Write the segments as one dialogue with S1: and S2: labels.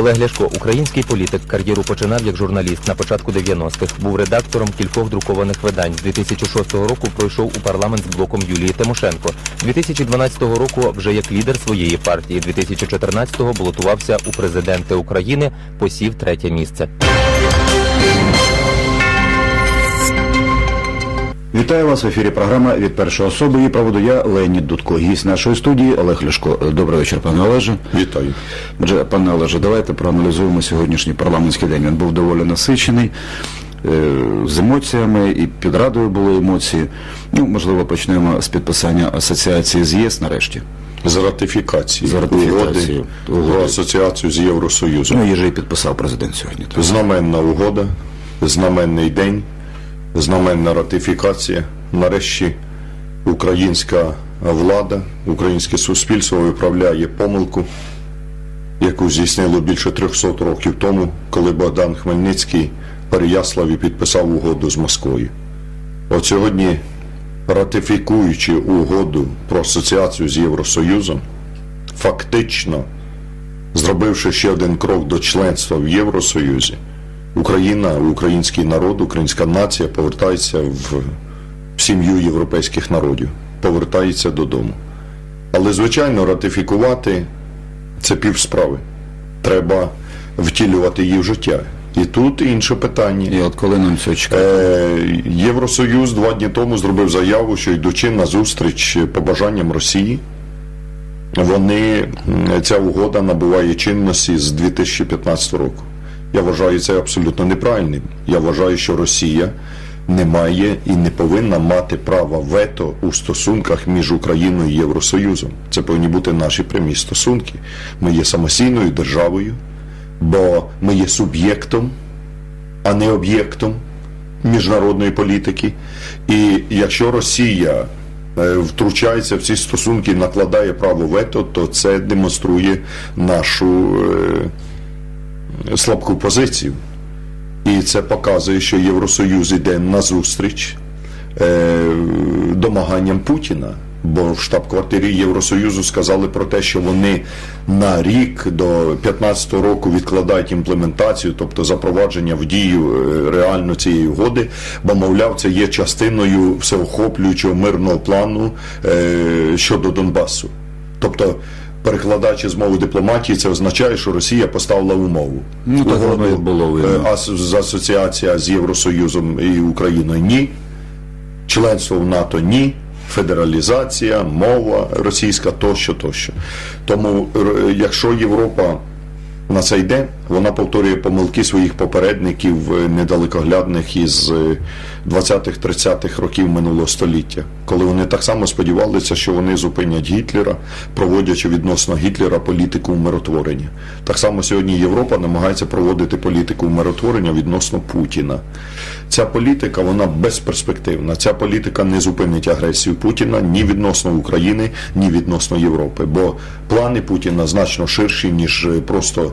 S1: Олег Ляшко, український політик, кар'єру починав як журналіст на початку 90-х. Був редактором кількох друкованих видань. З 2006 року пройшов у парламент з блоком Юлії Тимошенко. 2012 року вже як лідер своєї партії. 2014-го балотувався у президенти України, посів третє місце.
S2: Вітаю вас в ефірі. Програма від першої особи. Її проводу я Леонід Дудко. Гість нашої студії Олег Ляшко. Добрий вечір, пане Олеже.
S3: Вітаю.
S2: Отже, пане Олеже, давайте проаналізуємо сьогоднішній парламентський день. Він був доволі насичений. е, З емоціями і під радою були емоції. Ну, можливо, почнемо з підписання асоціації з ЄС нарешті.
S3: З ратифікації,
S2: З ратифікації.
S3: угоди
S2: Угоди.
S3: про асоціацію з Євросоюзом.
S2: Ну, її же і підписав президент сьогодні. так.
S3: Знаменна угода, знаменний день, знаменна ратифікація. Нарешті українська влада, українське суспільство виправляє помилку, яку здійснило більше 300 років тому, коли Богдан Хмельницький в Переяславі підписав угоду з Москвою. От сьогодні, ратифікуючи угоду про асоціацію з Євросоюзом, фактично зробивши ще один крок до членства в Євросоюзі, Україна, український народ, українська нація повертається в сім'ю європейських народів, повертається додому. Але, звичайно, ратифікувати це півсправи. Треба втілювати її в життя. І тут інше питання.
S2: І от коли нам цього чекати?
S3: Е, Євросоюз два дні тому зробив заяву, що йдучи на зустріч побажанням Росії, вони ця угода набуває чинності з 2015 року. Я вважаю це абсолютно неправильним. Я вважаю, що Росія не має і не повинна мати права вето у стосунках між Україною і Євросоюзом. Це повинні бути наші прямі стосунки. Ми є самостійною державою, бо ми є суб'єктом а не об'єктом міжнародної політики. І якщо Росія е, втручається в ці стосунки накладає право вето, то це демонструє нашу е, слабку позицію. І це показує, що Євросоюз йде на зустріч е, домаганням Путіна. Бо в штаб-квартирі Євросоюзу сказали про те, що вони на рік до 2015 року відкладають імплементацію, тобто запровадження в дію е, реально цієї угоди, бо мовляв, це є частиною всеохоплюючого мирного плану е, щодо Донбасу. Тобто, перекладаючи з мови дипломатії, це означає, що Росія поставила умову.
S2: Ну, так воно і було видно.
S3: е, ас- з асоціація з Євросоюзом і Україною ні, членство в НАТО ні, федералізація, мова російська тощо, тощо. Тому, якщо Європа на це йде, вона повторює помилки своїх попередників е, недалекоглядних із е, 20-30-х років минулого століття, коли вони так само сподівалися, що вони зупинять Гітлера, проводячи відносно Гітлера політику умиротворення. Так само сьогодні Європа намагається проводити політику умиротворення відносно Путіна. Ця політика вона безперспективна. Ця політика не зупинить агресію Путіна ні відносно України, ні відносно Європи. Бо плани Путіна значно ширші, ніж е, просто е,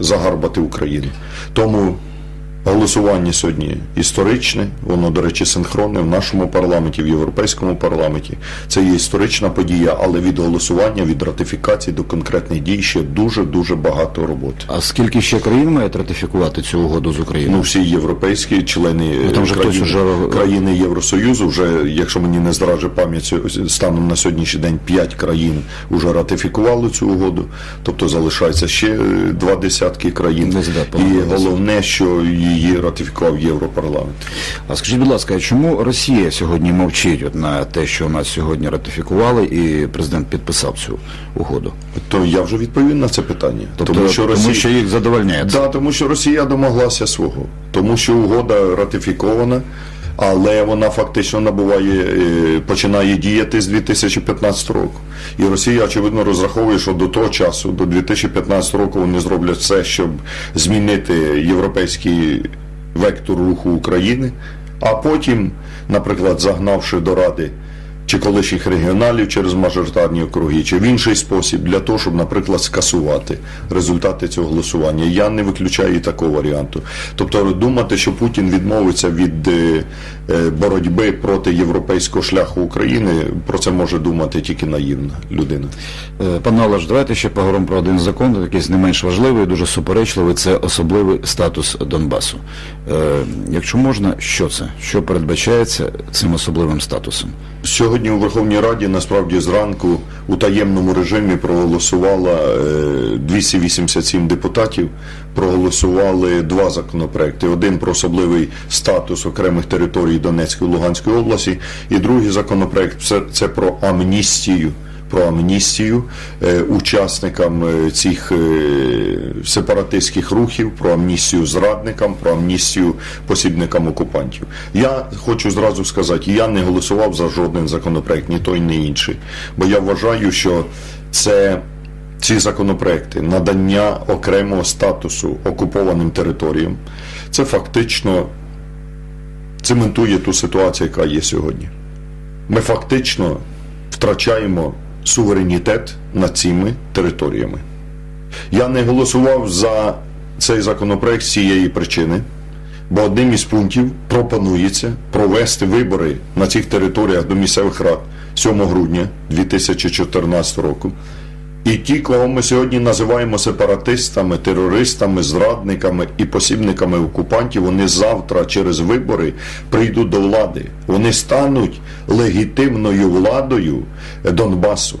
S3: загарбати Україну. Тому Голосування сьогодні історичне, воно, до речі, синхронне в нашому парламенті, в європейському парламенті. Це є історична подія, але від голосування, від ратифікації до конкретних дій ще дуже дуже багато роботи.
S2: А скільки ще країн мають ратифікувати цю угоду з Україною?
S3: Ну, всі європейські члени
S2: Ну, там
S3: країни,
S2: хтось уже-
S3: країни Євросоюзу, вже, якщо мені не зраджує пам'ять, станом на сьогоднішній день 5 країн вже ратифікували цю угоду, тобто залишається ще е, два десятки країн.
S2: Да,
S3: І головне, що її ратифікував Європарламент.
S2: А скажіть, будь ласка, чому Росія сьогодні мовчить от на те, що у нас сьогодні ратифікували, і президент підписав цю угоду?
S3: То я вже відповів на це питання.
S2: Тобто,
S3: тому, що Росія...
S2: тому що їх задовольняє.
S3: Да, тому що Росія домоглася свого. Тому що угода ратифікована, але вона фактично набуває, е, починає діяти з 2015 року. І Росія, очевидно, розраховує, що до того часу, до 2015 року, вони зроблять все, щоб змінити європейський вектор руху України, а потім, наприклад, загнавши до Ради чи колишніх регіоналів через мажоритарні округи, чи в інший спосіб для того, щоб, наприклад, скасувати результати цього голосування. Я не виключаю і такого варіанту. Тобто думати, що Путін відмовиться від е, е, боротьби проти європейського шляху України, про це може думати тільки наївна людина.
S2: Е, Пане Олеж, давайте ще поговоримо про один закон, якийсь не менш важливий, дуже суперечливий, це особливий статус Донбасу. Якщо можна, що це? Що передбачається цим особливим статусом?
S3: Сьогодні у Верховній Раді насправді зранку у таємному режимі проголосувало е, 287 депутатів. Проголосували два законопроекти: один про особливий статус окремих територій Донецької і Луганської області, і другий законопроект це, це про амністію. Про амністію е, учасникам е, цих е, сепаратистських рухів, про амністію зрадникам, про амністію посібникам окупантів. Я хочу зразу сказати, я не голосував за жоден законопроект, ні той, ні інший. Бо я вважаю, що це ці законопроекти надання окремого статусу окупованим територіям, це фактично цементує ту ситуацію, яка є сьогодні. Ми фактично втрачаємо суверенітет над цими територіями. Я не голосував за цей законопроект з цієї причини, бо одним із пунктів пропонується провести вибори на цих територіях до місцевих рад 7 грудня 2014 року. І ті, кого ми сьогодні називаємо сепаратистами, терористами, зрадниками і посібниками окупантів, вони завтра через вибори прийдуть до влади. Вони стануть легітимною владою Донбасу.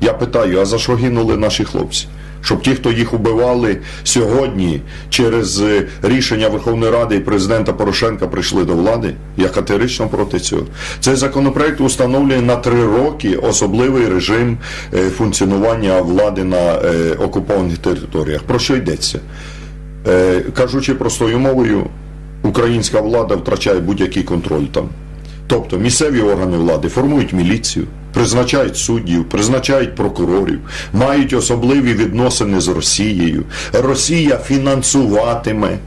S3: Я питаю, а за що гинули наші хлопці? Щоб ті, хто їх убивали сьогодні через е, рішення Верховної Ради і президента Порошенка прийшли до влади, я категорично проти цього. Цей законопроект установлює на три роки особливий режим е, функціонування влади на е, окупованих територіях. Про що йдеться? Кажучи простою мовою, українська влада втрачає будь-який контроль там. Тобто місцеві органи влади формують міліцію, призначають суддів, призначають прокурорів, мають особливі відносини з Росією. Росія фінансуватиме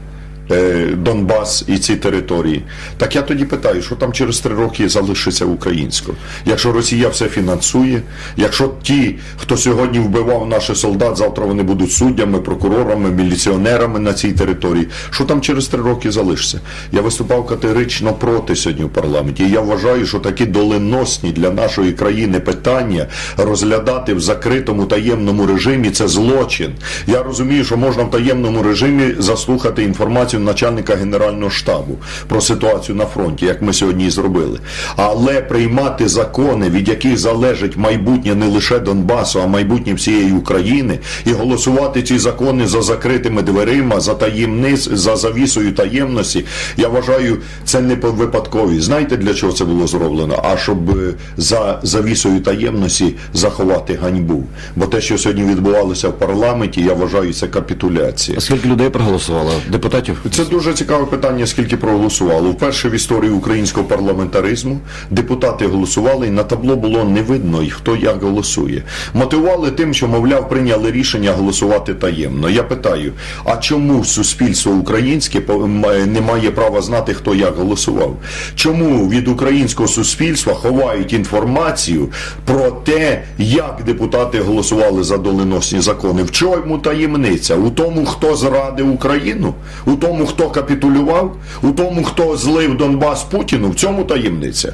S3: Донбас і ці території. Так я тоді питаю, що там через три роки залишиться українсько? Якщо Росія все фінансує, якщо ті, хто сьогодні вбивав наших солдат, завтра вони будуть суддями, прокурорами, міліціонерами на цій території, що там через три роки залишиться? Я виступав категорично проти сьогодні в парламенті. Я вважаю, що такі доленосні для нашої країни питання розглядати в закритому таємному режимі це злочин. Я розумію, що можна в таємному режимі заслухати інформацію начальника генерального штабу про ситуацію на фронті, як ми сьогодні і зробили. Але приймати закони, від яких залежить майбутнє не лише Донбасу, а майбутнє всієї України, і голосувати ці закони за закритими дверима, за таємниць, за завісою таємності, я вважаю, це не по випадкові. Знаєте, для чого це було зроблено? А щоб е, за завісою таємності заховати ганьбу. Бо те, що сьогодні відбувалося в парламенті, я вважаю, це капітуляція.
S2: Скільки людей проголосувало? Депутатів?
S3: Це дуже цікаве питання, скільки проголосувало. Вперше в історії українського парламентаризму депутати голосували, і на табло було не видно, і хто як голосує. Мотивували тим, що, мовляв, прийняли рішення голосувати таємно. Я питаю: а чому суспільство українське по- не має права знати, хто як голосував? Чому від українського суспільства ховають інформацію про те, як депутати голосували за доленосні закони? В чому таємниця? У тому, хто зрадив Україну, у тому, хто капітулював, у тому, хто злив Донбас Путіну, в цьому таємниця.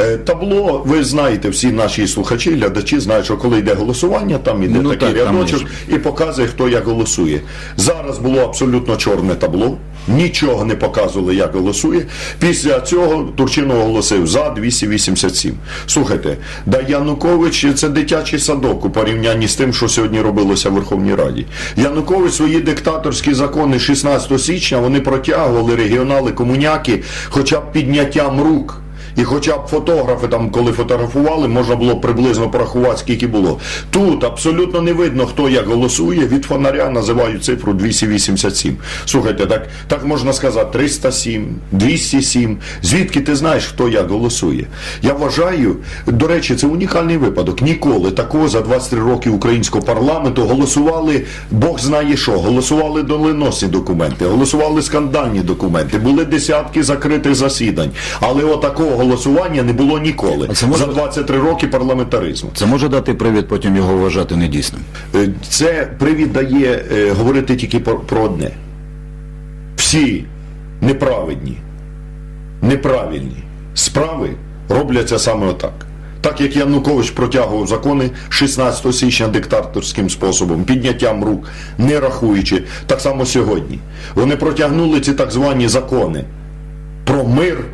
S3: Е, Табло, ви знаєте, всі наші слухачі, глядачі знають, що коли йде голосування, там іде
S2: Ну,
S3: такий
S2: так,
S3: рядочок і показує, хто як голосує. Зараз було абсолютно чорне табло, нічого не показували, як голосує. Після цього Турчинов оголосив за 287. Слухайте, да Янукович це дитячий садок у порівнянні з тим, що сьогодні робилося в Верховній Раді. Янукович свої диктаторські закони 16 січня вони протягували регіонали комуняки, хоча б підняттям рук. І хоча б фотографи там, коли фотографували, можна було приблизно порахувати, скільки було. Тут абсолютно не видно, хто як голосує. Від фонаря називають цифру 287. Слухайте, так, так можна сказати 307, 207. Звідки ти знаєш, хто як голосує? Я вважаю, до речі, це унікальний випадок. Ніколи такого за 23 роки українського парламенту голосували, Бог знає що, голосували доленосні документи, голосували скандальні документи, були десятки закритих засідань. Але отакого голосування не було ніколи
S2: це може-
S3: за 23 роки парламентаризму.
S2: Це може дати привід потім його вважати недійсним.
S3: Е, Це привід дає е, говорити тільки про, про одне. Всі неправедні, неправильні справи робляться саме отак. Так як Янукович протягував закони 16 січня диктаторським способом, підняттям рук, не рахуючи, так само сьогодні. Вони протягнули ці так звані закони про мир,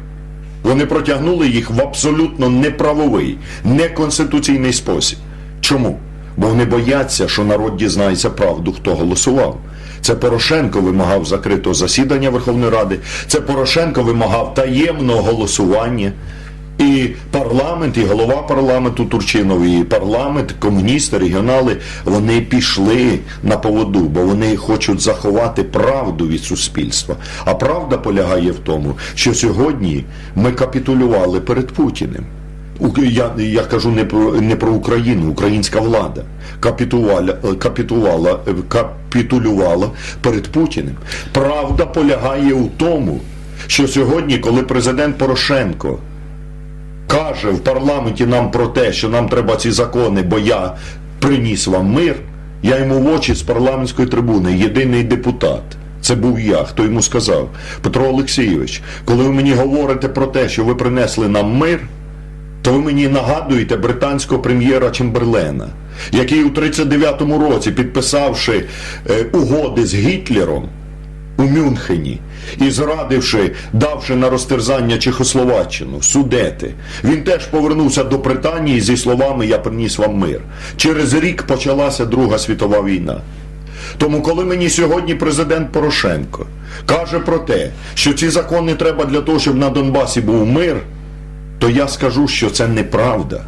S3: вони протягнули їх в абсолютно неправовий, неконституційний спосіб. Чому? Бо вони бояться, що народ дізнається правду, хто голосував. Це Порошенко вимагав закритого засідання Верховної Ради, це Порошенко вимагав таємного голосування. І парламент, і голова парламенту Турчинов, і парламент, комуністи, регіонали, вони пішли на поводу, бо вони хочуть заховати правду від суспільства. А правда полягає в тому, що сьогодні ми капітулювали перед Путіним. Я, я кажу не про не про Україну, українська влада капітувала, капітувала, капітулювала перед Путіним. Правда полягає у тому, що сьогодні, коли президент Порошенко каже в парламенті нам про те, що нам треба ці закони, бо я приніс вам мир, я йому в очі з парламентської трибуни, єдиний депутат. Це був я, хто йому сказав, Петро Олексійович, коли ви мені говорите про те, що ви принесли нам мир, то ви мені нагадуєте британського прем'єра Чемберлена, який у 39-му році, підписавши е, угоди з Гітлером у Мюнхені і зрадивши, давши на розтерзання Чехословаччину, судети, він теж повернувся до Британії зі словами Я приніс вам мир. Через рік почалася Друга світова війна. Тому, коли мені сьогодні президент Порошенко каже про те, що ці закони треба для того, щоб на Донбасі був мир, то я скажу, що це неправда.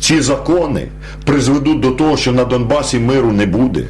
S3: Ці закони призведуть до того, що на Донбасі миру не буде.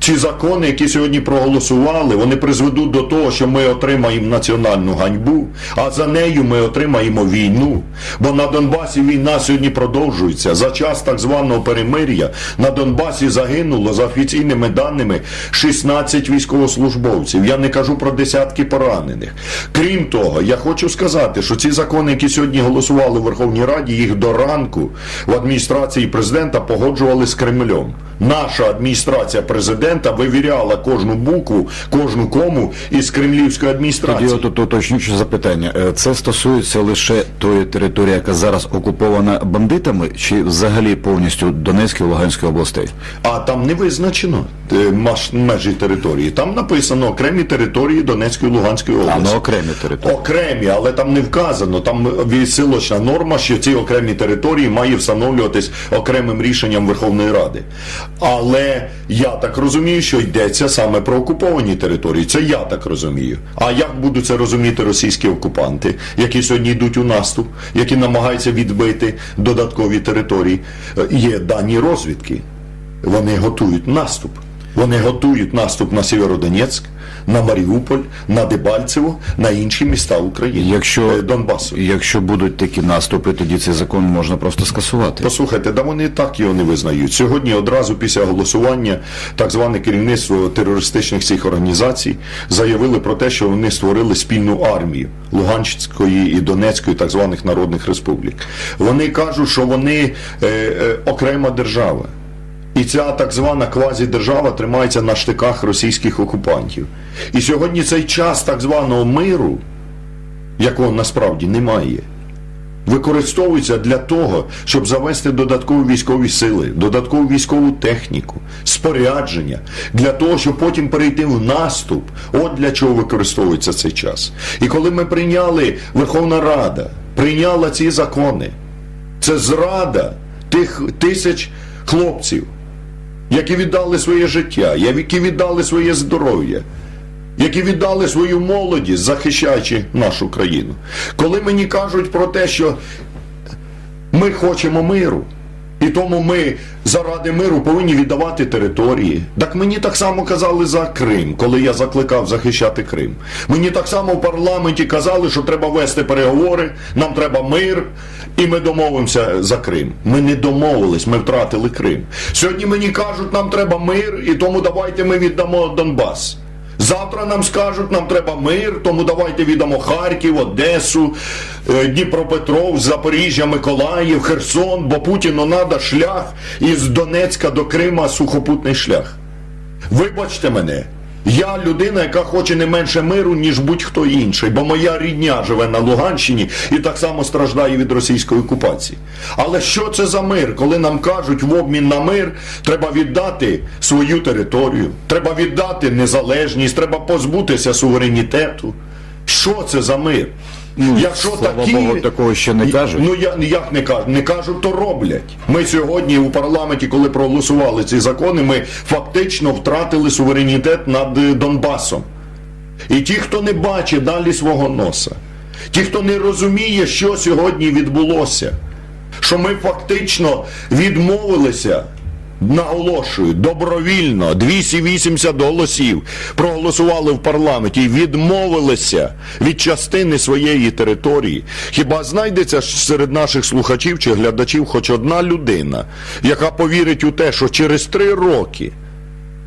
S3: Ці закони, які сьогодні проголосували, вони призведуть до того, що ми отримаємо національну ганьбу, а за нею ми отримаємо війну. Бо на Донбасі війна сьогодні продовжується. За час так званого перемир'я на Донбасі загинуло за офіційними даними 16 військовослужбовців. Я не кажу про десятки поранених. Крім того, я хочу сказати, що ці закони, які сьогодні голосували в Верховній Раді, їх до ранку в адміністрації президента погоджували з Кремлем. Наша адміністрація президента вивіряла кожну букву, кожну кому із кремлівської адміністрації.
S2: Тоді от уточнююче запитання. Е, Це стосується лише тої території, яка зараз окупована бандитами, чи взагалі повністю Донецької Луганської областей?
S3: А там не визначено е, межі території. Там написано окремі території Донецької Луганської
S2: А
S3: області.
S2: на окремі території.
S3: Окремі, але там не вказано. Там відсилочна норма, що ці окремі території має встановлюватись окремим рішенням Верховної Ради. Але я так розумію, що йдеться саме про окуповані території. Це я так розумію. А як будуть це розуміти російські окупанти, які сьогодні йдуть у наступ, які намагаються відбити додаткові території? Е, Є дані розвідки. Вони готують наступ. Вони готують наступ на Сєвєродонецьк, на Маріуполь, на Дебальцево, на інші міста України,
S2: Якщо,
S3: е, Донбасу.
S2: якщо будуть такі наступи, тоді цей закон можна просто скасувати.
S3: Послухайте, да вони і так його не визнають. Сьогодні одразу після голосування так зване керівництво терористичних цих організацій заявили про те, що вони створили спільну армію Луганської і Донецької так званих народних республік. Вони кажуть, що вони е, е, окрема держава. І ця так звана квазідержава тримається на штиках російських окупантів. І сьогодні цей час так званого миру, якого насправді немає, використовується для того, щоб завести додаткові військові сили, додаткову військову техніку, спорядження, для того, щоб потім перейти в наступ. От для чого використовується цей час. І коли ми прийняли, Верховна Рада прийняла ці закони, це зрада тих тисяч хлопців, які віддали своє життя, які віддали своє здоров'я, які віддали свою молодість, захищаючи нашу країну. Коли мені кажуть про те, що ми хочемо миру, і тому ми заради миру повинні віддавати території. Так мені так само казали за Крим, коли я закликав захищати Крим. Мені так само в парламенті казали, що треба вести переговори, нам треба мир, і ми домовимося за Крим. Ми не домовились, ми втратили Крим. Сьогодні мені кажуть, нам треба мир, і тому давайте ми віддамо Донбас. Завтра нам скажуть, нам треба мир, тому давайте віддамо Харків, Одесу, е, Дніпропетров, Запоріжжя, Миколаїв, Херсон, бо Путіну треба шлях із Донецька до Крима сухопутний шлях. Вибачте мене, я людина, яка хоче не менше миру, ніж будь-хто інший, бо моя рідня живе на Луганщині і так само страждає від російської окупації. Але що це за мир, коли нам кажуть, в обмін на мир треба віддати свою територію, треба віддати незалежність, треба позбутися суверенітету? Що це за мир? Якщо
S2: слава
S3: такі...
S2: Богу, такого ще не кажуть.
S3: Ну я як не кажуть, не кажуть, то роблять. Ми сьогодні у парламенті, коли проголосували ці закони, ми фактично втратили суверенітет над е, Донбасом. І ті, хто не бачить далі свого носа, ті, хто не розуміє, що сьогодні відбулося, що ми фактично відмовилися. Наголошую, добровільно 280 голосів проголосували в парламенті і відмовилися від частини своєї території. Хіба знайдеться серед наших слухачів чи глядачів хоч одна людина, яка повірить у те, що через три роки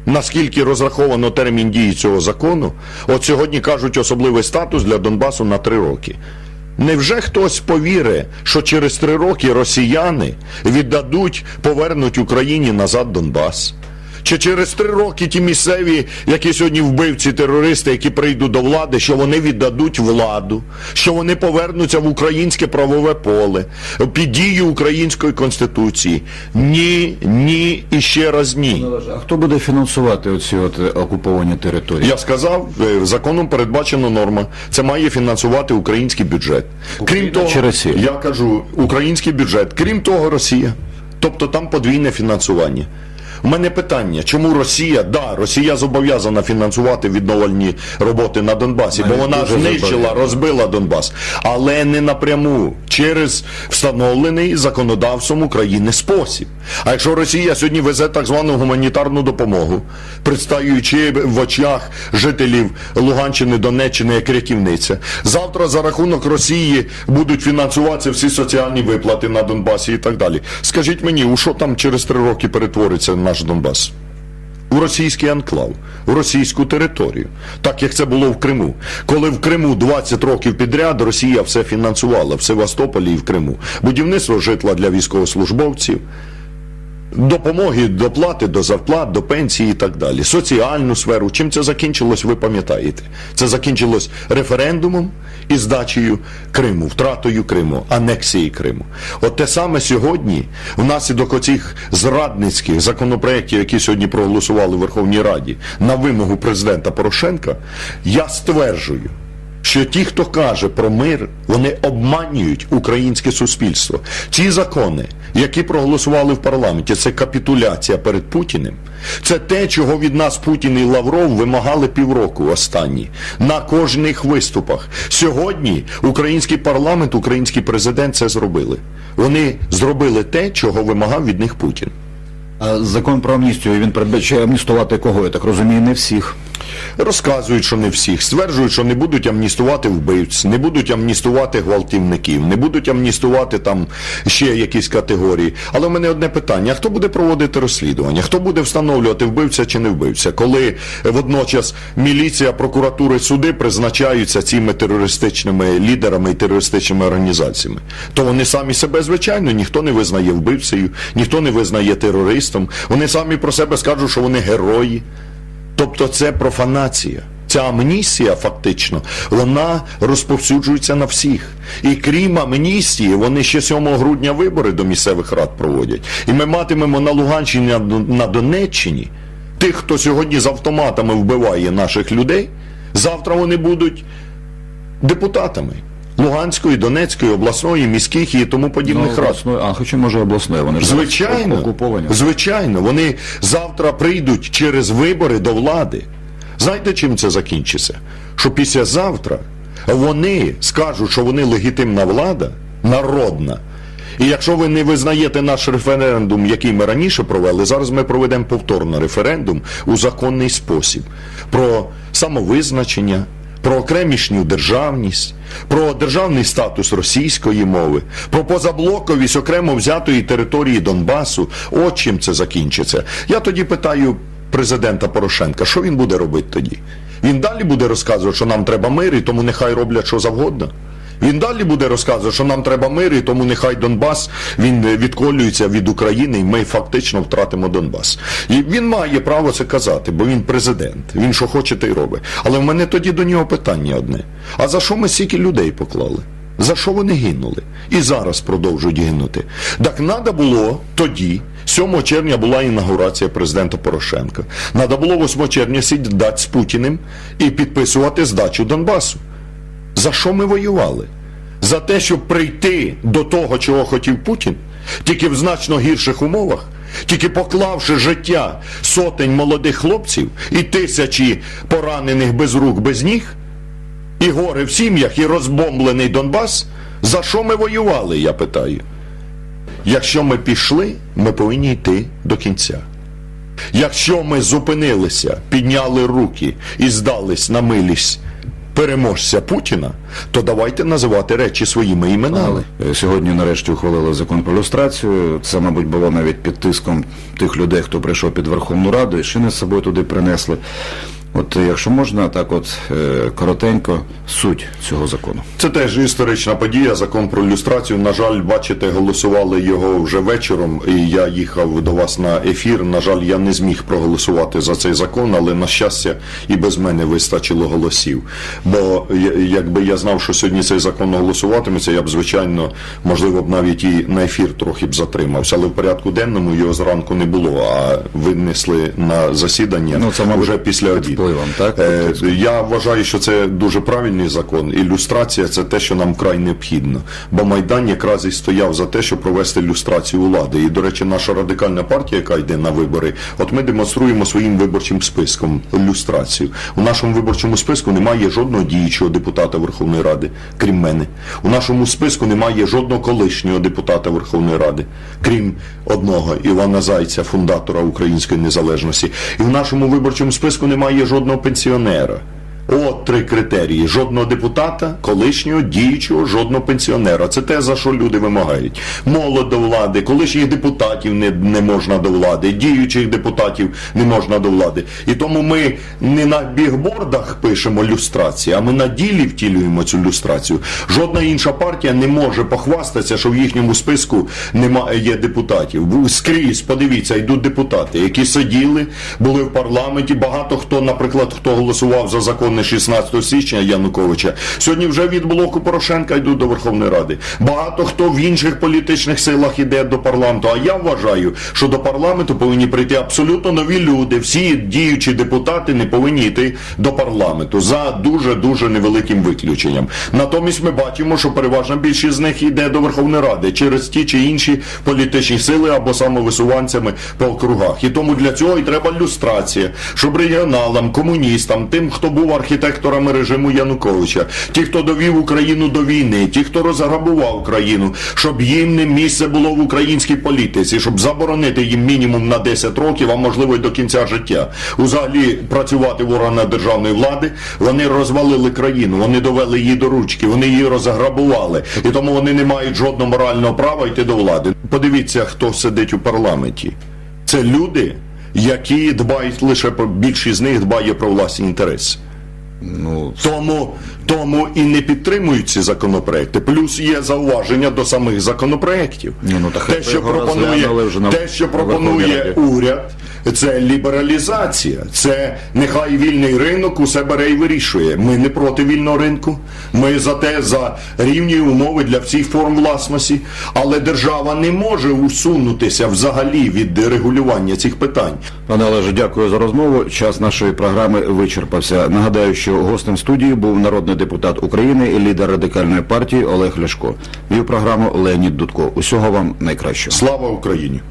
S3: наскільки розраховано термін дії цього закону, от сьогодні кажуть особливий статус для Донбасу на три роки. Невже хтось повірить, що через три роки росіяни віддадуть, повернуть Україні назад Донбас? Чи через три роки ті місцеві, які сьогодні вбивці терористи, які прийдуть до влади, що вони віддадуть владу, що вони повернуться в українське правове поле під дію української конституції? Ні, ні і ще раз ні.
S2: А хто буде фінансувати оці от е, окуповані території?
S3: Я сказав, е, законом передбачена норма. Це має фінансувати український бюджет. Крім того,
S2: чи Росія?
S3: я кажу, український бюджет. Крім того, Росія. Тобто там подвійне фінансування. У мене питання, чому Росія, да, Росія зобов'язана фінансувати відновлені роботи на Донбасі, бо вона знищила, розбила Донбас, але не напряму через встановлений законодавством України спосіб. А якщо Росія сьогодні везе так звану гуманітарну допомогу, представляючи в очах жителів Луганщини, Донеччини як рятівниця, завтра за рахунок Росії будуть фінансуватися всі соціальні виплати на Донбасі і так далі. Скажіть мені, у що там через три роки перетвориться наш Донбас? у російський анклав, у російську територію, так як це було в Криму. Коли в Криму 20 років підряд Росія все фінансувала в Севастополі і в Криму. Будівництво житла для військовослужбовців, допомоги, доплати до зарплат, до пенсії і так далі. Соціальну сферу. Чим це закінчилось, ви пам'ятаєте. Це закінчилось референдумом і здачею Криму, втратою Криму, анексією Криму. От те саме сьогодні, внаслідок оцих зрадницьких законопроєктів, які сьогодні проголосували в Верховній Раді на вимогу президента Порошенка, я стверджую, що ті, хто каже про мир, вони обманюють українське суспільство. Ці закони, які проголосували в парламенті, це капітуляція перед Путіним. Це те, чого від нас Путін і Лавров вимагали півроку останні на кожних виступах. Сьогодні український парламент, український президент це зробили. Вони зробили те, чого вимагав від них Путін.
S2: Закон про амністію він передбачає амністувати кого? Я так розумію, не всіх.
S3: Розказують, що не всіх, стверджують, що не будуть амністувати вбивць, не будуть амністувати гвалтівників, не будуть амністувати там ще якісь категорії. Але в мене одне питання: хто буде проводити розслідування? Хто буде встановлювати вбивця чи не вбивця? Коли водночас міліція, прокуратура і суди призначаються цими терористичними лідерами і терористичними організаціями, то вони самі себе, звичайно, ніхто не визнає вбивцею, ніхто не визнає терористом. Вони самі про себе скажуть, що вони герої. Тобто це профанація. Ця амністія фактично вона розповсюджується на всіх. І крім амністії, вони ще 7 грудня вибори до місцевих рад проводять. І ми матимемо на Луганщині на Донеччині тих, хто сьогодні з автоматами вбиває наших людей. Завтра вони будуть депутатами Луганської, Донецької, обласної, міських і тому подібних рад.
S2: обласної, а хоча може обласної, вони ж
S3: Звичайно,
S2: окуповані.
S3: звичайно, вони завтра прийдуть через вибори до влади. Знаєте, чим це закінчиться? Що післязавтра вони скажуть, що вони легітимна влада, народна. І якщо ви не визнаєте наш референдум, який ми раніше провели, зараз ми проведемо повторно референдум у законний спосіб про самовизначення, про окремішню державність, про державний статус російської мови, про позаблоковість окремо взятої території Донбасу. От чим це закінчиться. Я тоді питаю президента Порошенка, що він буде робити тоді? Він далі буде розказувати, що нам треба мир, і тому нехай роблять що завгодно. Він далі буде розказувати, що нам треба мир, і тому нехай Донбас він е, відколюється від України, і ми фактично втратимо Донбас. І він має право це казати, бо він президент. Він що хоче, те й робить. Але в мене тоді до нього питання одне: а за що ми стільки людей поклали? За що вони гинули? І зараз продовжують гинути. Так треба було тоді, 7 червня була інаугурація президента Порошенка. Треба було 8 червня сідати з Путіним і підписувати здачу Донбасу. За що ми воювали? За те, щоб прийти до того, чого хотів Путін, тільки в значно гірших умовах, тільки поклавши життя сотень молодих хлопців і тисячі поранених без рук, без ніг, і гори в сім'ях, і розбомблений Донбас. За що ми воювали, я питаю? Якщо ми пішли, ми повинні йти до кінця. Якщо ми зупинилися, підняли руки і здались на милість переможця Путіна, то давайте називати речі своїми іменами.
S2: Е, Сьогодні нарешті ухвалили закон про люстрацію. Це, мабуть, було навіть під тиском тих людей, хто прийшов під Верховну Раду і шини з собою туди принесли. От якщо можна, так от е, коротенько суть цього закону.
S3: Це теж історична подія, закон про ілюстрацію. На жаль, бачите, голосували його вже вечором, і я їхав до вас на ефір. На жаль, я не зміг проголосувати за цей закон, але на щастя і без мене вистачило голосів. Бо якби я знав, що сьогодні цей закон голосуватиметься, я б звичайно, можливо, б навіть і на ефір трохи б затримався. Але в порядку денному його зранку не було, а винесли на засідання
S2: Ну, це, мабуть,
S3: вже після обіду.
S2: Впливом, так?
S3: Е, я вважаю, що це дуже правильний закон. Ілюстрація це те, що нам вкрай необхідно. Бо Майдан якраз і стояв за те, щоб провести ілюстрацію влади. І, до речі, наша радикальна партія, яка йде на вибори, от ми демонструємо своїм виборчим списком ілюстрацію. У нашому виборчому списку немає жодного діючого депутата Верховної Ради, крім мене. У нашому списку немає жодного колишнього депутата Верховної Ради, крім одного Івана Зайця, фундатора української незалежності. І в нашому виборчому списку немає жодного пенсіонера. От три критерії: жодного депутата, колишнього, діючого, жодного пенсіонера. Це те, за що люди вимагають. Молод до влади, колишніх депутатів не, не можна до влади, діючих депутатів не можна до влади. І тому ми не на бігбордах пишемо люстрацію, а ми на ділі втілюємо цю люстрацію. Жодна інша партія не може похвастатися, що в їхньому списку немає депутатів. Скрізь, подивіться, йдуть депутати, які сиділи, були в парламенті. Багато хто, наприклад, хто голосував за закони 16 січня Януковича, сьогодні вже від блоку Порошенка йдуть до Верховної Ради. Багато хто в інших політичних силах іде до парламенту. А я вважаю, що до парламенту повинні прийти абсолютно нові люди. Всі діючі депутати не повинні йти до парламенту за дуже дуже невеликим виключенням. Натомість ми бачимо, що переважна більшість з них йде до Верховної Ради через ті чи інші політичні сили або самовисуванцями по округах. І тому для цього і треба люстрація, щоб регіоналам, комуністам, тим, хто був архітекторами режиму Януковича, ті, хто довів Україну до війни, ті, хто розграбував Україну, щоб їм не місце було в українській політиці, щоб заборонити їм мінімум на 10 років, а можливо й до кінця життя. Взагалі працювати в органах державної влади. Вони розвалили країну, вони довели її до ручки, вони її розграбували, і тому вони не мають жодного морального права йти до влади. Подивіться, хто сидить у парламенті. Це люди, які дбають лише про більшість з них дбає про власні інтереси.
S2: Ну,
S3: Тому, тому і не підтримують ці законопроекти. Плюс є зауваження до самих законопроєктів.
S2: Ні, ну, та хай
S3: те, що пропонує,
S2: на-
S3: те, що пропонує уряд, це лібералізація. Це нехай вільний ринок усе бере і вирішує. Ми не проти вільного ринку. Ми за те за рівні умови для всіх форм власності. Але держава не може усунутися взагалі від регулювання цих питань.
S2: Пане Олеже, дякую за розмову. Час нашої програми вичерпався. Нагадаю, що гостем студії був народний депутат України і лідер радикальної партії Олег Ляшко. Вів програму Леонід Дудко. Усього вам найкращого.
S3: Слава Україні!